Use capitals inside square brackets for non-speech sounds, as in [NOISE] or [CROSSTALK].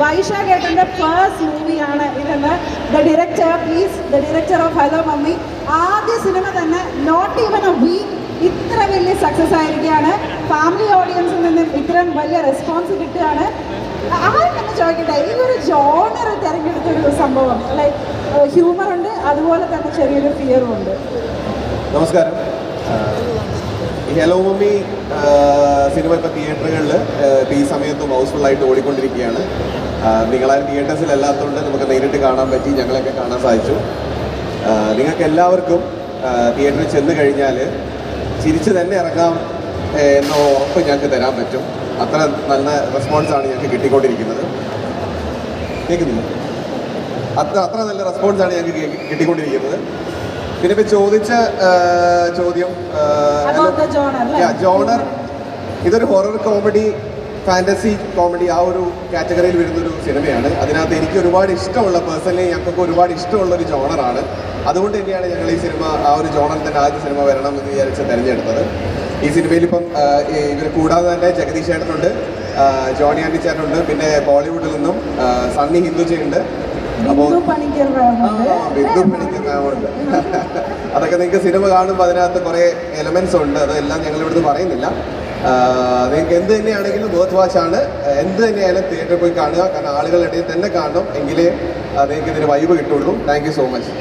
വൈശാഖ് ഏട്ടന്റെ ഫസ്റ്റ് മൂവിയാണ് ഇതെന്ന് the director please the director of hello mummy ആദ്യ സിനിമ തന്നെ നോട്ട് ഈവൻ എ വീക്ക് ഇത്ര വലിയ സക്സസ് ആയിരിക്കുകയാണ്. ഫാമിലി ഓഡിയൻസിൽ നിന്നും ഇത്രയും വലിയ റെസ്പോൺസ് കിട്ടുകയാണ്. ആരും തന്നെ ചോദിക്കട്ടെ? ഈ ഒരു ജോണർ തിരഞ്ഞെടുത്തൊരു സംഭവം. ലൈക്ക് ഹ്യൂമർ ഉണ്ട് അതുപോലെ തന്നെ ചെറിയൊരു ഫിയറും ഉണ്ട്. നമസ്കാരം. ഹലോ മമ്മി സിനിമ ഇപ്പോൾ തിയേറ്ററുകളിൽ ഇപ്പോൾ ഈ സമയത്തും ഹൗസ്ഫുള്ളായിട്ട് ഓടിക്കൊണ്ടിരിക്കുകയാണ്. നിങ്ങളാരും തിയേറ്റേഴ്സിൽ അല്ലാത്തതുകൊണ്ട് നമുക്ക് നേരിട്ട് കാണാൻ പറ്റി ഞങ്ങളെയൊക്കെ കാണാൻ സാധിച്ചു. നിങ്ങൾക്ക് എല്ലാവർക്കും തിയേറ്ററിൽ ചെന്ന് കഴിഞ്ഞാൽ ചിരിച്ച് തന്നെ ഇറങ്ങാം എന്ന ഉറപ്പ് ഞങ്ങൾക്ക് തരാൻ പറ്റും. അത്ര നല്ല റെസ്പോൺസാണ് ഞങ്ങൾക്ക് കിട്ടിക്കൊണ്ടിരിക്കുന്നത്. കേൾക്കുന്നില്ല? അത്ര അത്ര നല്ല റെസ്പോൺസാണ് ഞങ്ങൾക്ക് കിട്ടിക്കൊണ്ടിരിക്കുന്നത്. പിന്നെ ഇപ്പൊ ചോദിച്ച ചോദ്യം? ജോണർ ഇതൊരു ഹൊറർ കോമഡി ഫാന്റസി കോമഡി ആ ഒരു കാറ്റഗറിയിൽ വരുന്നൊരു സിനിമയാണ്. അതിനകത്ത് എനിക്ക് ഒരുപാട് ഇഷ്ടമുള്ള പേഴ്സണലി ഞങ്ങൾക്ക് ഒരുപാട് ഇഷ്ടമുള്ള ഒരു ജോണറാണ്. അതുകൊണ്ട് തന്നെയാണ് ഞങ്ങൾ ഈ സിനിമ ആ ഒരു ജോണറിൽ തന്നെ ആദ്യ സിനിമ വരണം എന്ന് വിചാരിച്ച് തിരഞ്ഞെടുത്തത്. ഈ സിനിമയിൽ ഇപ്പം ഇവർ കൂടാതെ തന്നെ ജഗദീഷ് ചേട്ടനുണ്ട് ജോണി ആൻഡി ചേട്ടനുണ്ട് പിന്നെ ബോളിവുഡിൽ നിന്നും സണ്ണി ഹിന്ദുജയുണ്ട്. ബിന്ദു പണിക്കർ [LAUGHS] അതൊക്കെ നിങ്ങൾക്ക് സിനിമ കാണുമ്പോൾ അതിനകത്ത് കുറേ എലമെന്റ്സ് ഉണ്ട്. അതെല്ലാം ഞങ്ങൾ ഇവിടുന്ന് പറയുന്നില്ല. നിങ്ങൾക്ക് എന്ത് തന്നെയാണെങ്കിലും ബോത്ത് ആണ്. എന്ത് തന്നെയായാലും തിയേറ്ററിൽ പോയി കാണുക. കാരണം ആളുകളുടെ ഇടയിൽ തന്നെ കാണണം. എങ്കിലേ നിങ്ങൾക്ക് ഇതിന് വൈബ് കിട്ടുള്ളൂ. Thank you so much